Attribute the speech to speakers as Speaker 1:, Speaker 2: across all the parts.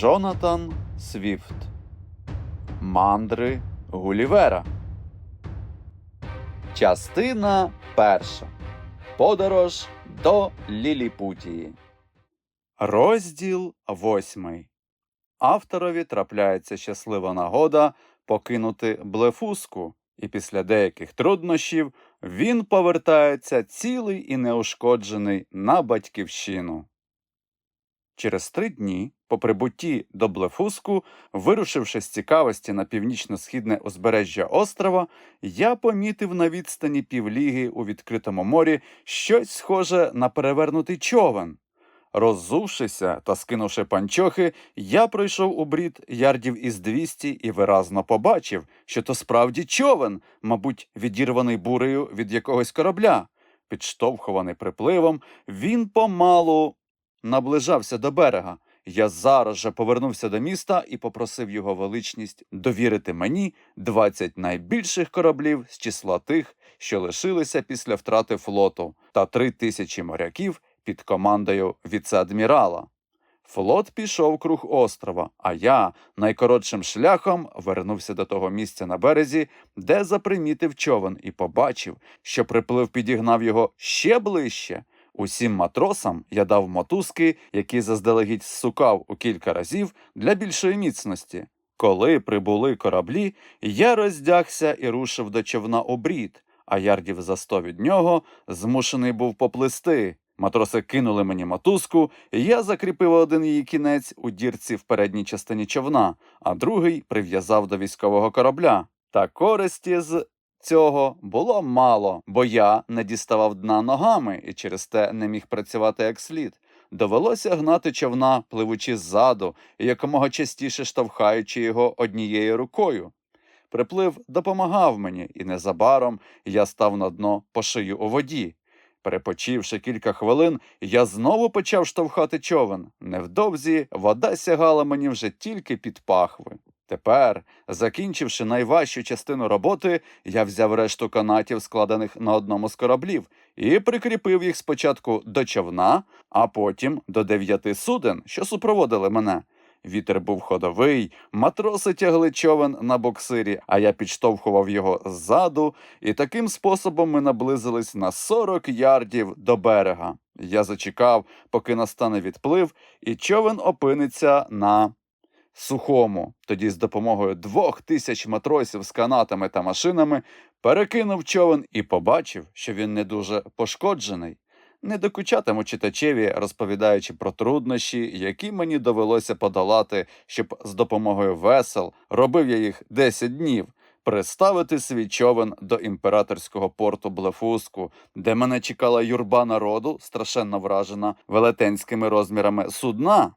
Speaker 1: Джонатан Свіфт Мандри Гулівера. Частина перша. Подорож до Ліліпутії. Розділ восьмий. Авторові трапляється щаслива нагода покинути блефуску, і після деяких труднощів він повертається цілий і неушкоджений на батьківщину. Через три дні, по прибутті до Блефуску, вирушивши з цікавості на північно-східне узбережжя острова, я помітив на відстані півліги у відкритому морі щось схоже на перевернутий човен. Роззувшися та скинувши панчохи, я пройшов у брід ярдів із 200 і виразно побачив, що то справді човен, мабуть, відірваний бурею від якогось корабля. Підштовхуваний припливом, він помалу наближався до берега. Я зараз же повернувся до міста і попросив його величність довірити мені 20 найбільших кораблів з числа тих, що лишилися після втрати флоту, та три тисячі моряків під командою віце-адмірала. Флот пішов круг острова, а я найкоротшим шляхом вернувся до того місця на березі, де запримітив човен, і побачив, що приплив підігнав його ще ближче. Усім матросам я дав мотузки, які заздалегідь сукав у кілька разів для більшої міцності. Коли прибули кораблі, я роздягся і рушив до човна у брід, а ярдів за сто від нього змушений був поплисти. Матроси кинули мені мотузку, і я закріпив один її кінець у дірці в передній частині човна, а другий прив'язав до військового корабля. Та користі з цього було мало, бо я не діставав дна ногами і через те не міг працювати як слід. Довелося гнати човна, пливучи ззаду, і якомога частіше штовхаючи його однією рукою. Приплив допомагав мені, і незабаром я став на дно по шию у воді. Перепочивши кілька хвилин, я знову почав штовхати човен. Невдовзі вода сягала мені вже тільки під пахви. Тепер, закінчивши найважчу частину роботи, я взяв решту канатів, складених на одному з кораблів, і прикріпив їх спочатку до човна, а потім до дев'яти суден, що супроводили мене. Вітер був ходовий, матроси тягли човен на боксирі, а я підштовхував його ззаду, і таким способом ми наблизились на 40 ярдів до берега. Я зачекав, поки настане відплив, і човен опиниться на сухому. Тоді з допомогою двох тисяч матросів з канатами та машинами перекинув човен і побачив, що він не дуже пошкоджений. Не докучатиму читачеві, розповідаючи про труднощі, які мені довелося подолати, щоб з допомогою весел робив я їх 10 днів. Приставити свій човен до імператорського порту Блефуску, де мене чекала юрба народу, страшенно вражена велетенськими розмірами судна.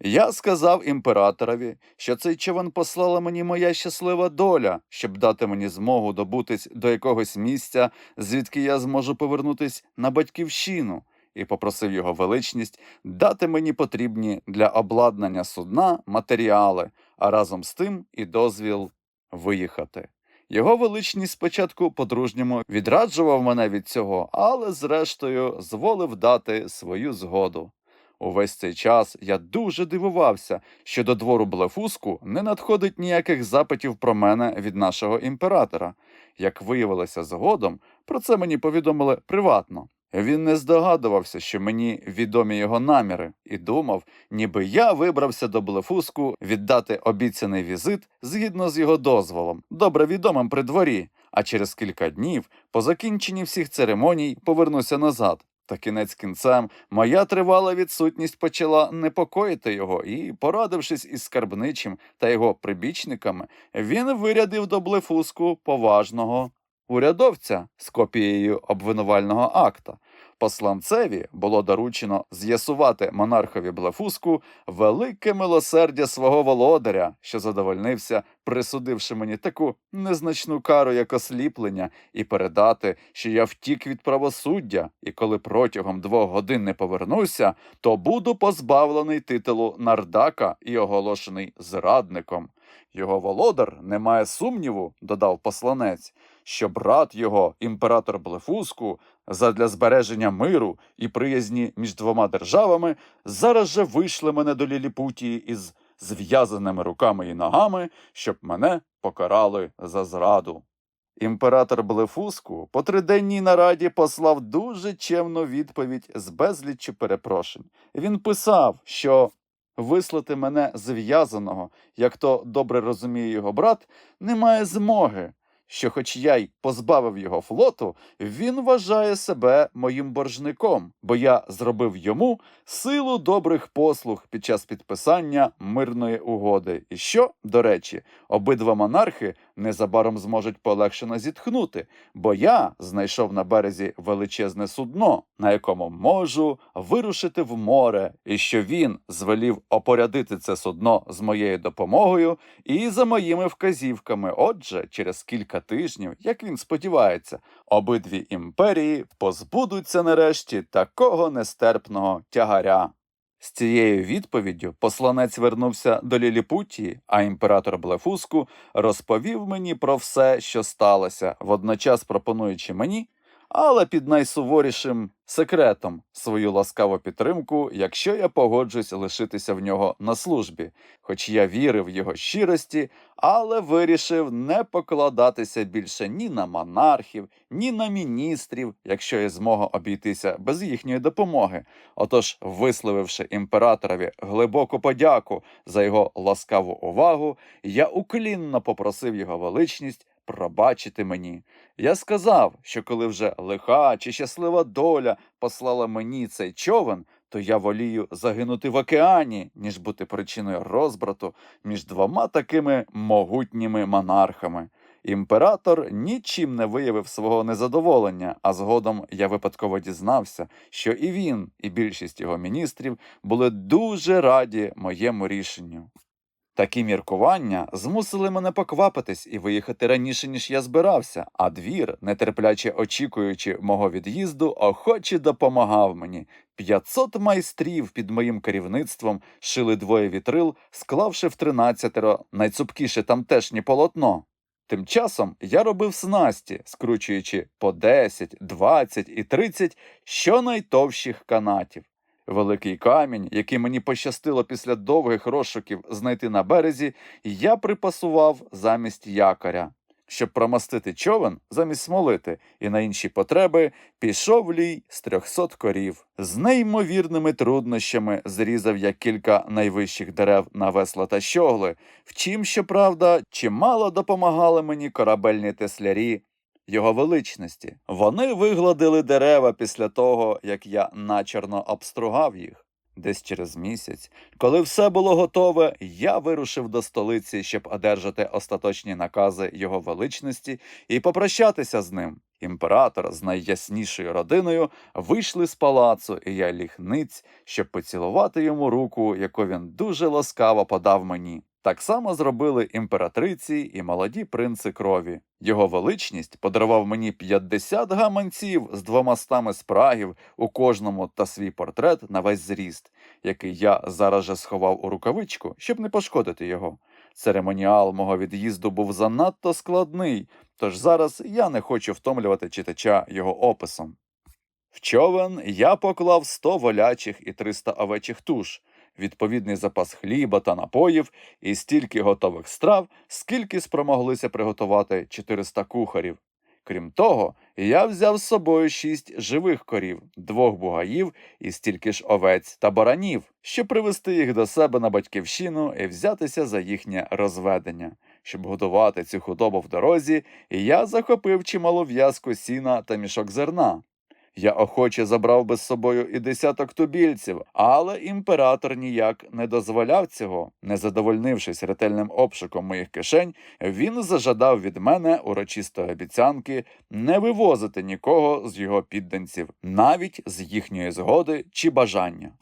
Speaker 1: Я сказав імператорові, що цей човен послала мені моя щаслива доля, щоб дати мені змогу добутись до якогось місця, звідки я зможу повернутись на батьківщину, і попросив його величність дати мені потрібні для обладнання судна матеріали, а разом з тим і дозвіл виїхати. Його величність спочатку по-дружньому відраджував мене від цього, але зрештою зволив дати свою згоду. Увесь цей час я дуже дивувався, що до двору Блефуску не надходить ніяких запитів про мене від нашого імператора. Як виявилося згодом, про це мені повідомили приватно. Він не здогадувався, що мені відомі його наміри, і думав, ніби я вибрався до Блефуску віддати обіцяний візит згідно з його дозволом, добре відомим при дворі, а через кілька днів, по закінченні всіх церемоній, повернуся назад. Та кінець кінцем моя тривала відсутність почала непокоїти його, і, порадившись із скарбничим та його прибічниками, він вирядив до блефуску поважного урядовця з копією обвинувального акта. Посланцеві було доручено з'ясувати монархові блефуску велике милосердя свого володаря, що задовольнився, присудивши мені таку незначну кару, як осліплення, і передати, що я втік від правосуддя, і коли протягом двох годин не повернуся, то буду позбавлений титулу нардака і оголошений зрадником. Його володар не має сумніву, додав посланець, що брат його, імператор Блефуску, задля збереження миру і приязні між двома державами, зараз же вийшли мене до Ліліпутії із зв'язаними руками і ногами, щоб мене покарали за зраду. Імператор Блефуску по триденній нараді послав дуже чемну відповідь з безліччю перепрошень. Він писав, що вислати мене зв'язаного, як то добре розуміє його брат, немає змоги. Що, хоч я й позбавив його флоту, він вважає себе моїм боржником, бо я зробив йому силу добрих послуг під час підписання мирної угоди. І що, до речі, обидва монархи незабаром зможуть полегшено зітхнути, бо я знайшов на березі величезне судно, на якому можу вирушити в море, і що він звелів опорядити це судно з моєю допомогою і за моїми вказівками. Отже, через кілька тижнів, як він сподівається, обидві імперії позбудуться нарешті такого нестерпного тягаря. З цією відповіддю посланець вернувся до Ліліпутії, а імператор Блефуску розповів мені про все, що сталося, водночас пропонуючи мені, але під найсуворішим секретом свою ласкаву підтримку, якщо я погоджусь лишитися в нього на службі, хоч я вірив його щирості, але вирішив не покладатися більше ні на монархів, ні на міністрів, якщо я змогу обійтися без їхньої допомоги. Отож, висловивши імператорові глибоку подяку за його ласкаву увагу, я уклінно попросив його величність пробачити мені. Я сказав, що коли вже лиха чи щаслива доля послала мені цей човен, то я волію загинути в океані, ніж бути причиною розбрату між двома такими могутніми монархами. Імператор нічим не виявив свого незадоволення, а згодом я випадково дізнався, що і він, і більшість його міністрів були дуже раді моєму рішенню. Такі міркування змусили мене поквапитись і виїхати раніше, ніж я збирався, а двір, нетерпляче очікуючи мого від'їзду, охоче допомагав мені. П'ятсот майстрів під моїм керівництвом шили двоє вітрил, склавши в тринадцятеро найцупкіше тамтешнє полотно. Тим часом я робив снасті, скручуючи по 10, 20 і 30 щонайтовщих канатів. Великий камінь, який мені пощастило після довгих розшуків знайти на березі, я припасував замість якоря. Щоб промастити човен замість смолити, і на інші потреби пішов лій з трьохсот корів. З неймовірними труднощами зрізав я кілька найвищих дерев на весла та щогли, вчим, щоправда, чимало допомагали мені корабельні теслярі, його величності. Вони вигладили дерева після того, як я начерно обстругав їх. Десь через місяць, коли все було готове, я вирушив до столиці, щоб одержати остаточні накази його величності і попрощатися з ним. Імператор з найяснішою родиною вийшли з палацу, і я ліг ниць, щоб поцілувати йому руку, яку він дуже ласкаво подав мені. Так само зробили імператриці і молоді принци крові. Його величність подарував мені 50 гаманців з двома стами спрагів у кожному та свій портрет на весь зріст, який я зараз же сховав у рукавичку, щоб не пошкодити його. Церемоніал мого від'їзду був занадто складний, тож зараз я не хочу втомлювати читача його описом. В човен я поклав 100 волячих і 300 овечих туш, відповідний запас хліба та напоїв і стільки готових страв, скільки спромоглися приготувати 400 кухарів. Крім того, я взяв з собою шість живих корів, двох бугаїв і стільки ж овець та баранів, щоб привести їх до себе на батьківщину і взятися за їхнє розведення. Щоб годувати цю худобу в дорозі, я захопив чималу в'язку сіна та мішок зерна. Я охоче забрав би з собою і десяток тубільців, але імператор ніяк не дозволяв цього. Не задовольнившись ретельним обшуком моїх кишень, він зажадав від мене урочистої обіцянки не вивозити нікого з його підданців, навіть з їхньої згоди чи бажання.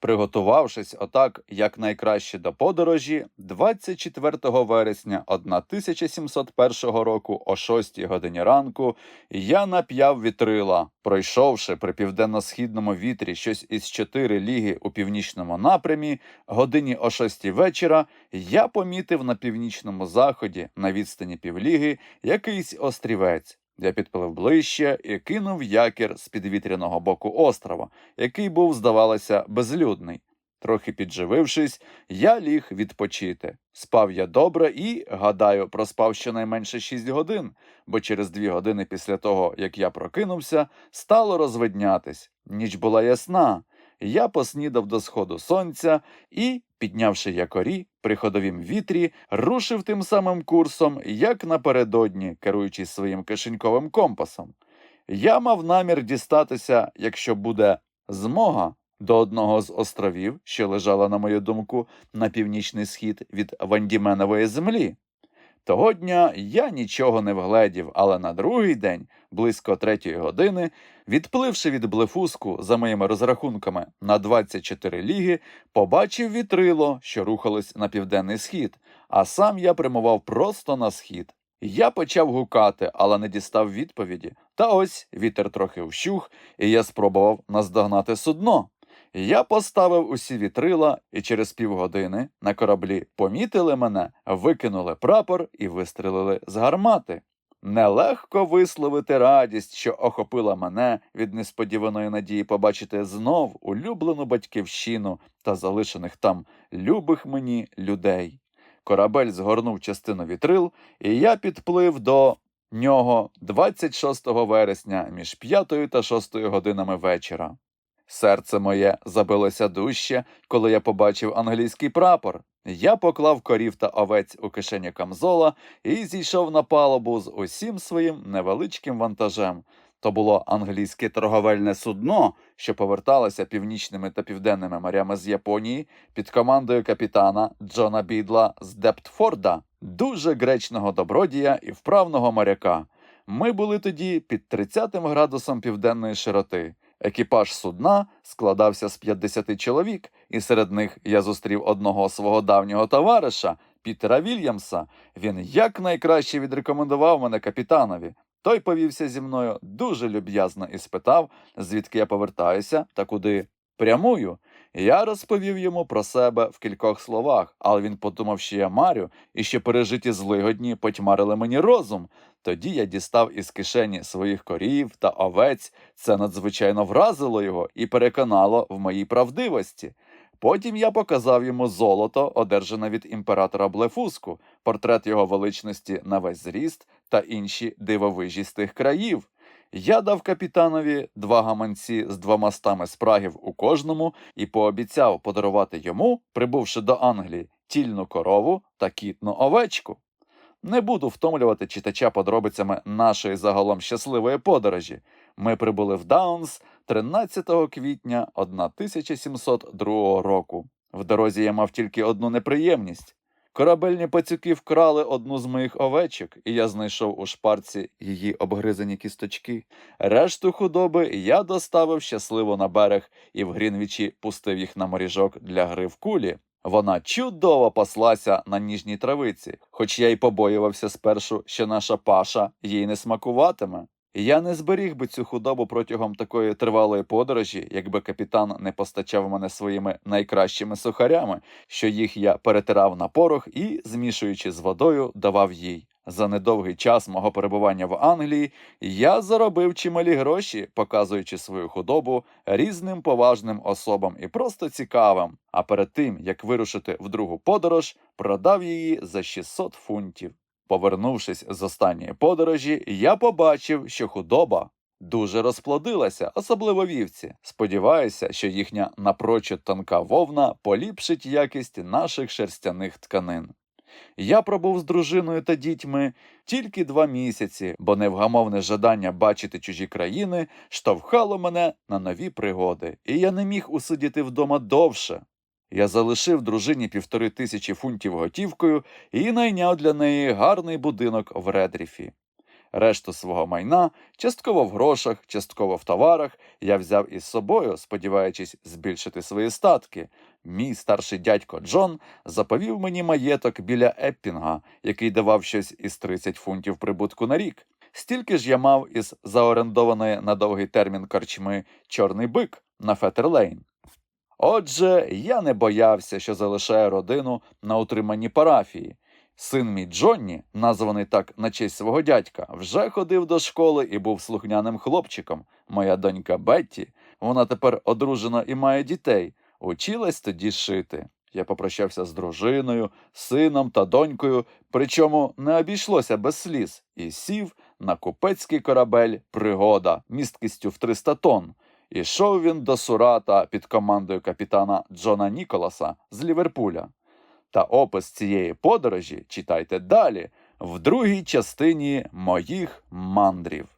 Speaker 1: Приготувавшись отак якнайкраще до подорожі, 24 вересня 1701 року о 6 годині ранку я нап'яв вітрила, пройшовши при південно-східному вітрі щось із 4 ліги у північному напрямі, годині о 6 вечора я помітив на північному заході на відстані півліги якийсь острівець. Я підплив ближче і кинув якір з підвітряного боку острова, який був, здавалося, безлюдний. Трохи підживившись, я ліг відпочити. Спав я добре і, гадаю, проспав щонайменше 6 годин, бо через дві години після того, як я прокинувся, стало розвиднятись. Ніч була ясна. Я поснідав до сходу сонця і, піднявши якорі при ходовім вітрі, рушив тим самим курсом, як напередодні, керуючись своїм кишеньковим компасом. Я мав намір дістатися, якщо буде змога, до одного з островів, що лежала, на мою думку, на північний схід від Вандіменової землі. Того дня я нічого не вгледів, але на другий день, близько третьої години, відпливши від блефуску за моїми розрахунками на 24 ліги, побачив вітрило, що рухалось на південний схід, а сам я прямував просто на схід. Я почав гукати, але не дістав відповіді. Та ось вітер трохи вщух, і я спробував наздогнати судно. Я поставив усі вітрила, і через півгодини на кораблі помітили мене, викинули прапор і вистрелили з гармати. Нелегко висловити радість, що охопила мене від несподіваної надії побачити знов улюблену батьківщину та залишених там любих мені людей. Корабель згорнув частину вітрил, і я підплив до нього 26 вересня між 5 та 6 годинами вечора. Серце моє забилося дужче, коли я побачив англійський прапор. Я поклав корів та овець у кишені камзола і зійшов на палубу з усім своїм невеличким вантажем. То було англійське торговельне судно, що поверталося північними та південними морями з Японії під командою капітана Джона Бідла з Дептфорда, дуже гречного добродія і вправного моряка. Ми були тоді під 30 градусом південної широти. Екіпаж судна складався з 50 чоловік, і серед них я зустрів одного свого давнього товариша Пітера Вільямса. Він якнайкраще відрекомендував мене капітанові. Той повівся зі мною дуже люб'язно і спитав, звідки я повертаюся та куди прямую. Я розповів йому про себе в кількох словах, але він подумав, що я марю, і що пережиті злигодні потьмарили мені розум. Тоді я дістав із кишені своїх корів та овець. Це надзвичайно вразило його і переконало в моїй правдивості. Потім я показав йому золото, одержане від імператора Блефуску, портрет його величності на весь зріст та інші дивовижі з тих країв. Я дав капітанові два гаманці з двома стами спрагів у кожному і пообіцяв подарувати йому, прибувши до Англії, тільну корову та кітну овечку. Не буду втомлювати читача подробицями нашої загалом щасливої подорожі. Ми прибули в Даунс 13 квітня 1702 року. В дорозі я мав тільки одну неприємність. Корабельні пацюки вкрали одну з моїх овечок, і я знайшов у шпарці її обгризані кісточки. Решту худоби я доставив щасливо на берег і в Грінвічі пустив їх на моріжок для гри в кулі. Вона чудово паслася на ніжній травиці, хоч я й побоювався спершу, що наша паша їй не смакуватиме. Я не зберіг би цю худобу протягом такої тривалої подорожі, якби капітан не постачав мене своїми найкращими сухарями, що їх я перетирав на порох і, змішуючи з водою, давав їй. За недовгий час мого перебування в Англії я заробив чималі гроші, показуючи свою худобу різним поважним особам і просто цікавим. А перед тим як вирушити в другу подорож, продав її за 600 фунтів. Повернувшись з останньої подорожі, я побачив, що худоба дуже розплодилася, особливо вівці. Сподіваюся, що їхня напрочуд тонка вовна поліпшить якість наших шерстяних тканин. Я пробув з дружиною та дітьми тільки два місяці, бо невгамовне жадання бачити чужі країни штовхало мене на нові пригоди, і я не міг усидіти вдома довше. Я залишив дружині півтори тисячі фунтів готівкою і найняв для неї гарний будинок в Редріфі. Решту свого майна, частково в грошах, частково в товарах, я взяв із собою, сподіваючись збільшити свої статки. Мій старший дядько Джон заповів мені маєток біля Еппінга, який давав щось із 30 фунтів прибутку на рік. Стільки ж я мав із заорендованої на довгий термін корчми Чорний бик на Фетерлейн. Отже, я не боявся, що залишаю родину на утриманні парафії. Син мій Джонні, названий так на честь свого дядька, вже ходив до школи і був слухняним хлопчиком. Моя донька Бетті, вона тепер одружена і має дітей. училась тоді шити. Я попрощався з дружиною, сином та донькою, причому не обійшлося без сліз, і сів на купецький корабель Пригода місткістю в 300 тонн. Ішов він до Сурата під командою капітана Джона Ніколаса з Ліверпуля. Та опис цієї подорожі читайте далі в другій частині моїх мандрів.